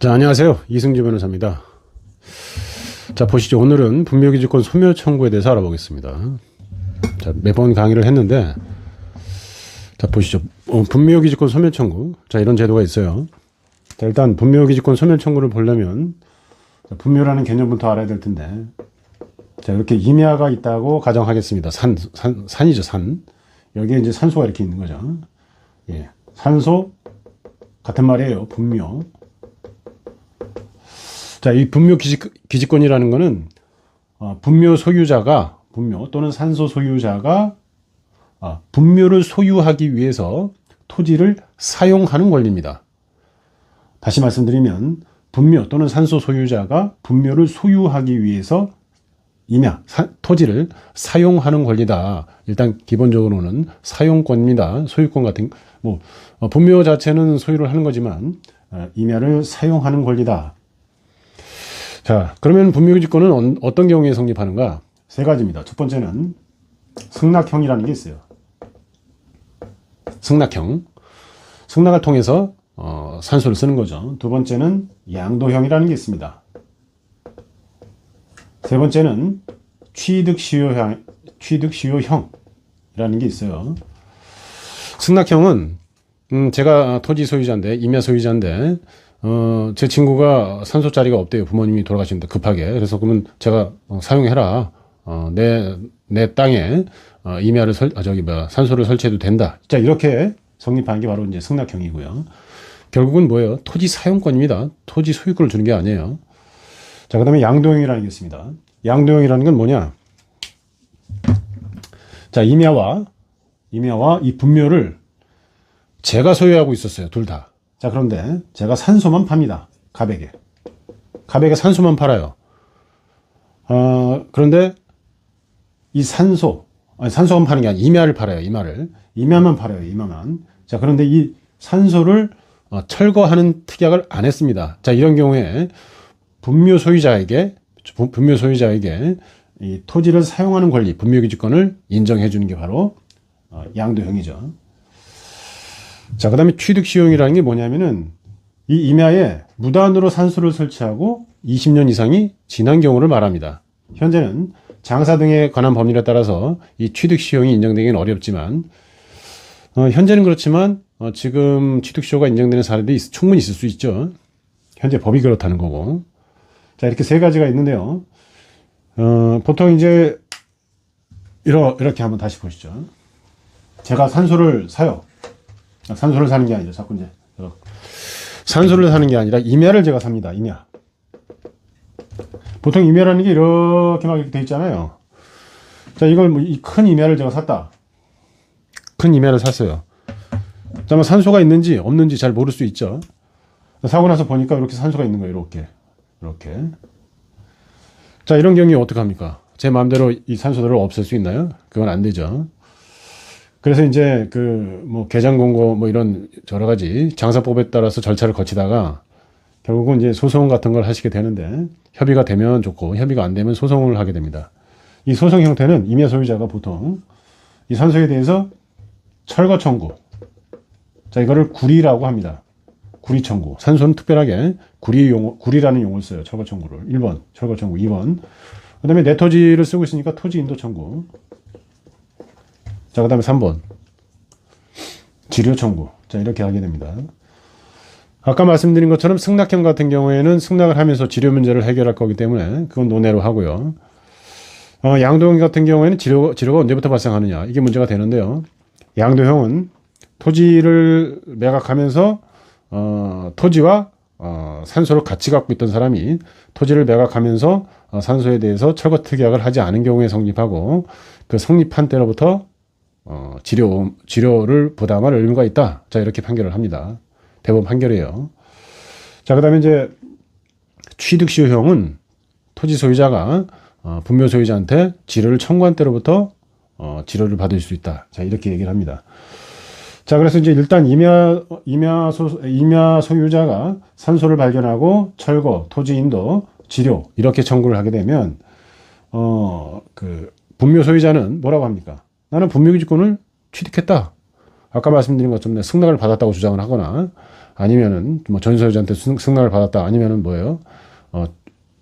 자, 안녕하세요. 이승주 변호사입니다. 자, 보시죠. 오늘은 분묘기지권 소멸 청구에 대해서 알아보겠습니다. 자, 매번 강의를 했는데, 자, 보시죠. 어, 분묘기지권 소멸 청구. 자, 이런 제도가 있어요. 자, 일단 분묘기지권 소멸 청구를 보려면, 자, 분묘라는 개념부터 알아야 될 텐데, 자, 이렇게 임야가 있다고 가정하겠습니다. 산, 산, 산이죠, 산. 여기에 이제 산소가 이렇게 있는 거죠. 예. 산소, 같은 말이에요. 분묘. 자, 이 분묘 기직, 기지 권이라는 거는 어, 분묘 소유자가 분묘 또는 산소 소유자가 아, 분묘를 소유하기 위해서 토지를 사용하는 권리입니다. 다시 말씀드리면 분묘 또는 산소 소유자가 분묘를 소유하기 위해서 임야 사- 토지를 사용하는 권리다. 일단 기본적으로는 사용권입니다. 소유권 같은 뭐 어, 분묘 자체는 소유를 하는 거지만 어, 임야를 사용하는 권리다. 자, 그러면 분묘기지권은 언- 어떤 경우에 성립하는가? 세 가지입니다. 첫 번째는 승낙형이라는 게 있어요. 승낙형. 승낙을 통해서 어, 산소를 쓰는 거죠. 두 번째는 양도형이라는 게 있습니다. 세 번째는 취득시효형, 취득시효형이라는 게 있어요. 승낙형은 음, 제가 토지 소유자인데 임야 소유자인데 어, 제 친구가 산소 자리가 없대요. 부모님이 돌아가시는데 급하게. 그래서 그러면 제가 어, 사용해라. 어, 내, 내 땅에 어, 임야를 설, 아, 저기 뭐 산소를 설치해도 된다. 자, 이렇게 성립하는 게 바로 이제 승낙형이고요. 결국은 뭐예요? 토지 사용권입니다. 토지 소유권을 주는 게 아니에요. 자, 그 다음에 양도형이라는 게 있습니다. 양도형이라는 건 뭐냐? 자, 임야와, 임야와 이 분묘를 제가 소유하고 있었어요. 둘 다. 자, 그런데 제가 산소만 팝니다. 가백에. 가백에 산소만 팔아요. 어, 그런데 이 산소, 아니, 산소만 파는 게 아니라 임야를 팔아요. 임야를. 임야만 팔아요. 임야만. 자, 그런데 이 산소를 어, 철거하는 특약을 안 했습니다. 자, 이런 경우에 분묘 소유자에게 분- 분묘 소유자에게 이 토지를 사용하는 권리, 분묘 기지권을 인정해 주는 게 바로 어, 양도형이죠. 자, 그 다음에 취득시용이라는 게 뭐냐면은 이 임야에 무단으로 산소를 설치하고 20년 이상이 지난 경우를 말합니다. 현재는 장사 등에 관한 법률에 따라서 이 취득시용이 인정되기는 어렵지만 어, 현재는 그렇지만 어, 지금 취득시효가 인정되는 사례도 있- 충분히 있을 수 있죠. 현재 법이 그렇다는 거고. 자, 이렇게 세 가지가 있는데요. 어, 보통 이제 이러, 이렇게 한번 다시 보시죠. 제가 산소를 사요. 아, 산소를 사는 게 아니죠. 자꾸 이제 어. 산소를 사는 게 아니라 임야를 제가 삽니다. 임야. 보통 임야라는 게 이렇게 막 이렇게 돼 있잖아요. 자, 이걸 뭐 이 큰 임야를 제가 샀다. 큰 임야를 샀어요. 자, 뭐 산소가 있는지 없는지 잘 모를 수 있죠. 사고 나서 보니까 이렇게 산소가 있는 거예요. 이렇게. 이렇게. 자, 이런 경우에 어떡합니까? 제 마음대로 이 산소들을 없앨 수 있나요? 그건 안 되죠. 그래서 이제 그 뭐 개장 공고 뭐 이런 여러 가지 장사법에 따라서 절차를 거치다가 결국은 이제 소송 같은 걸 하시게 되는데 협의가 되면 좋고 협의가 안 되면 소송을 하게 됩니다. 이 소송 형태는 임야 소유자가 보통 이 산소에 대해서 철거 청구. 자, 이거를 구리라고 합니다. 구리 청구. 산소는 특별하게 구리 용어, 구리라는 용어를 써요. 철거 청구를. 1번, 철거 청구. 2번. 그 다음에 내 토지를 쓰고 있으니까 토지 인도 청구. 자, 그 다음에 3번. 지료 청구. 자, 이렇게 하게 됩니다. 아까 말씀드린 것처럼 승낙형 같은 경우에는 승낙을 하면서 지료 문제를 해결할 거기 때문에 그건 논외로 하고요. 어, 양도형 같은 경우에는 지료, 지료가 언제부터 발생하느냐. 이게 문제가 되는데요. 양도형은 토지를 매각하면서 어, 토지와 어, 산소를 같이 갖고 있던 사람이 토지를 매각하면서 어, 산소에 대해서 철거 특약을 하지 않은 경우에 성립하고 그 성립한 때로부터 어, 지료 지료를 부담할 의무가 있다. 자 이렇게 판결을 합니다. 대법원 판결이에요. 자 그 다음에 이제 취득시효형은 토지 소유자가 어, 분묘 소유자한테 지료를 청구한 때로부터 어, 지료를 받을 수 있다. 자 이렇게 얘기를 합니다. 자, 그래서 이제 일단 임야, 임야 소, 임야 소유자가 산소를 발견하고 철거, 토지 인도, 지료, 이렇게 청구를 하게 되면, 어, 그, 분묘 소유자는 뭐라고 합니까? 나는 분묘기지권을 취득했다. 아까 말씀드린 것처럼 내 승낙을 받았다고 주장을 하거나 아니면은 뭐 전소유자한테 승- 승낙을 받았다 아니면은 뭐예요? 어,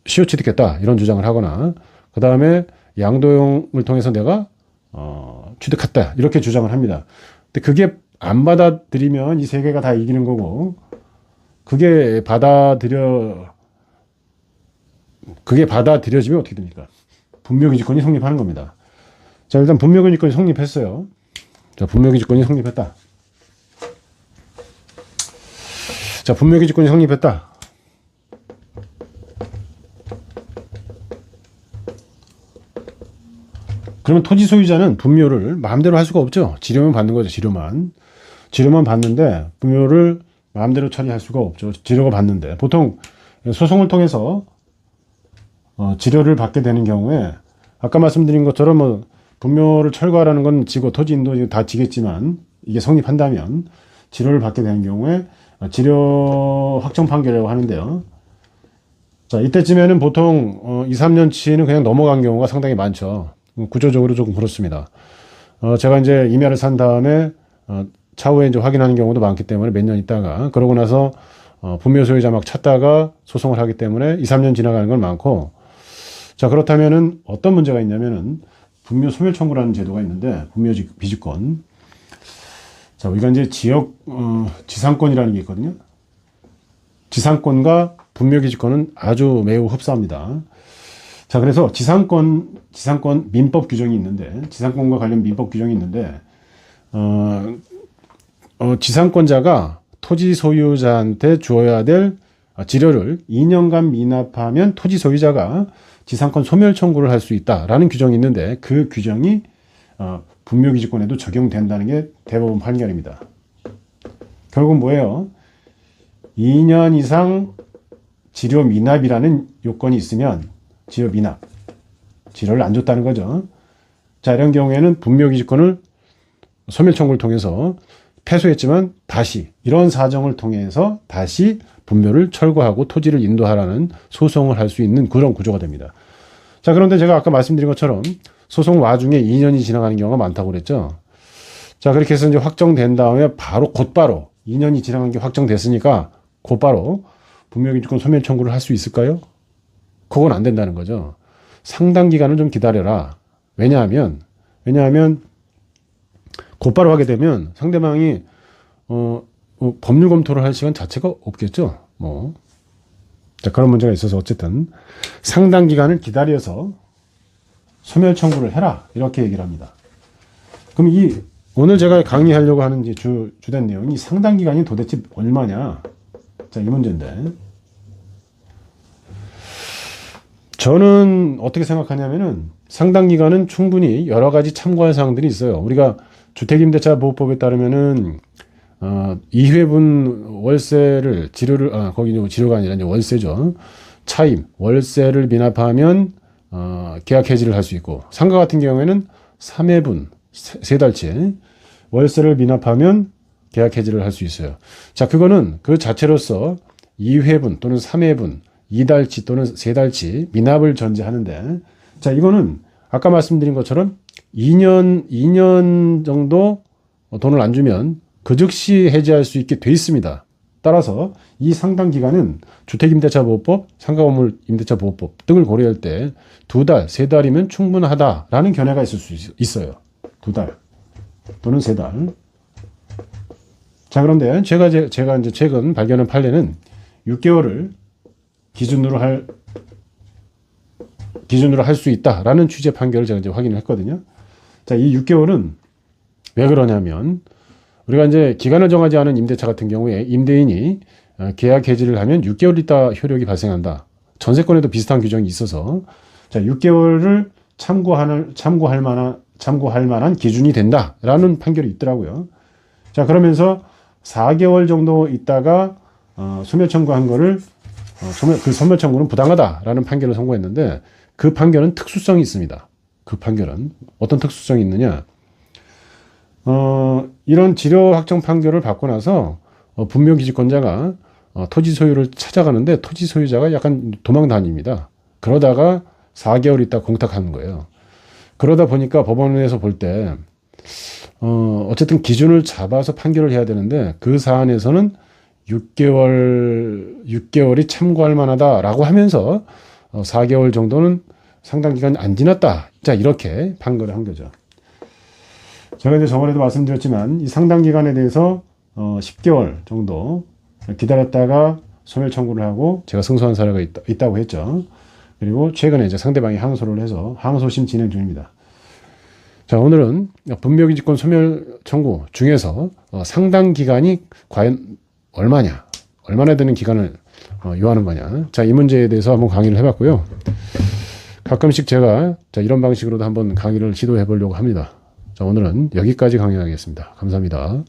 시효 취득했다 이런 주장을 하거나 그 다음에 양도용을 통해서 내가 어, 취득했다 이렇게 주장을 합니다. 근데 그게 안 받아들이면 이 세 개가 다 이기는 거고 그게 받아들여 그게 받아들여지면 어떻게 됩니까? 분묘기지권이 성립하는 겁니다. 자 일단 분묘기지권이 성립했어요. 자 분묘기지권이 성립했다. 자 분묘기지권이 성립했다. 그러면 토지 소유자는 분묘를 마음대로 할 수가 없죠. 지료만 받는 거죠. 지료만. 지료만 받는데 분묘를 마음대로 처리할 수가 없죠. 지료가 받는데 보통 소송을 통해서 어, 지료를 받게 되는 경우에 아까 말씀드린 것처럼 뭐 분묘를 철거하라는 건 지고 토지 인도 다 지겠지만 이게 성립한다면 지료를 받게 되는 경우에 어, 지료 확정 판결이라고 하는데요. 자 이때쯤에는 보통 어, 2, 3년치는 그냥 넘어간 경우가 상당히 많죠. 음, 구조적으로 조금 그렇습니다. 어, 제가 이제 임야를 산 다음에 어, 차후에 이제 확인하는 경우도 많기 때문에 몇 년 있다가 그러고 나서 어, 분묘 소유자 막 찾다가 소송을 하기 때문에 2, 3년 지나가는 건 많고 자 그렇다면은 어떤 문제가 있냐면은 분묘 소멸 청구라는 제도가 있는데 분묘 지- 비주권 자 우리가 이제 지역 어, 지상권이라는 게 있거든요. 지상권과 분묘 기지권은 아주 매우 흡사합니다. 자, 그래서 지상권, 지상권 민법 규정이 있는데, 지상권과 관련 민법 규정이 있는데, 어, 어, 지상권자가 토지 소유자한테 주어야 될 어, 지료를 2년간 미납하면 토지 소유자가 지상권 소멸 청구를 할 수 있다라는 규정이 있는데, 그 규정이 어, 분묘기지권에도 적용된다는 게 대법원 판결입니다. 결국 뭐예요? 2년 이상 지료 미납이라는 요건이 있으면 지료 미납, 지료를 안 줬다는 거죠. 자, 이런 경우에는 분묘기지권을 소멸 청구를 통해서 패소했지만 다시 이런 사정을 통해서 다시 분묘를 철거하고 토지를 인도하라는 소송을 할 수 있는 그런 구조가 됩니다. 자, 그런데 제가 아까 말씀드린 것처럼 소송 와중에 2년이 지나가는 경우가 많다고 그랬죠. 자, 그렇게 해서 이제 확정된 다음에 바로 곧바로 2년이 지나간 게 확정됐으니까 곧바로 분묘기지권 소멸 청구를 할 수 있을까요? 그건 안 된다는 거죠. 상당 기간을 좀 기다려라. 왜냐하면, 왜냐하면, 곧바로 하게 되면 상대방이, 어, 어, 법률 검토를 할 시간 자체가 없겠죠. 뭐. 자, 그런 문제가 있어서 어쨌든 상당 기간을 기다려서 소멸 청구를 해라. 이렇게 얘기를 합니다. 그럼 이, 오늘 제가 강의하려고 하는 주, 주된 내용이 상당 기간이 도대체 얼마냐. 자, 이 문제인데. 저는 어떻게 생각하냐면은 상당 기간은 충분히 여러 가지 참고할 사항들이 있어요. 우리가 주택임대차 보호법에 따르면은 어, 2회분 월세를 지료를 아 거기 이제 지료가 아니라 이제 월세죠. 차임 월세를 미납하면 어, 계약 해지를 할 수 있고 상가 같은 경우에는 3회분 세, 세 달치 월세를 미납하면 계약 해지를 할 수 있어요. 자, 그거는 그 자체로서 2회분 또는 3회분, 2달치 또는 3달치 미납을 전제하는데, 자, 이거는 아까 말씀드린 것처럼 2년, 2년 정도 돈을 안 주면 그 즉시 해지할 수 있게 돼 있습니다. 따라서 이 상당 기간은 주택임대차보호법, 상가건물 임대차보호법 등을 고려할 때 두 달, 세 달이면 충분하다라는 견해가 있을 수 있- 있어요. 두 달 또는 세 달. 자, 그런데 제가, 제, 제가 이제 최근 발견한 판례는 6개월을 기준으로 할, 기준으로 할 수 있다라는 취재 판결을 제가 이제 확인을 했거든요. 자, 이 6개월은 왜 그러냐면, 우리가 이제 기간을 정하지 않은 임대차 같은 경우에 임대인이 어, 계약 해지를 하면 6개월 있다 효력이 발생한다. 전세권에도 비슷한 규정이 있어서, 자, 6개월을 참고할, 참고할 만한, 참고할 만한 기준이 된다라는 판결이 있더라고요. 자, 그러면서 4개월 정도 있다가 어, 소멸 청구한 거를 어, 소멸, 그 소멸 청구는 부당하다라는 판결을 선고했는데 그 판결은 특수성이 있습니다. 그 판결은 어떤 특수성이 있느냐? 어, 이런 지료 확정 판결을 받고 나서 어, 분묘 기지권자가 어, 토지 소유를 찾아가는데 토지 소유자가 약간 도망 다닙니다. 그러다가 4개월 있다 공탁하는 거예요. 그러다 보니까 법원에서 볼 때 어, 어쨌든 기준을 잡아서 판결을 해야 되는데 그 사안에서는 6개월 6개월이 참고할 만하다라고 하면서 어, 4개월 정도는 상당 기간 안 지났다. 자 이렇게 판결을 한 거죠. 제가 이제 저번에도 말씀드렸지만 이 상당 기간에 대해서 어, 10개월 정도 기다렸다가 소멸 청구를 하고 제가 승소한 사례가 있다, 있다 고 했죠. 그리고 최근에 이제 상대방이 항소를 해서 항소심 진행 중입니다. 자, 오늘은 분묘기지권 소멸 청구 중에서 어, 상당 기간이 과연 얼마냐, 얼마나 되는 기간을 어, 요하는 거냐. 자, 이 문제에 대해서 한번 강의를 해봤고요. 가끔씩 제가 자, 이런 방식으로도 한번 강의를 시도해 보려고 합니다. 자, 오늘은 여기까지 강의하겠습니다. 감사합니다.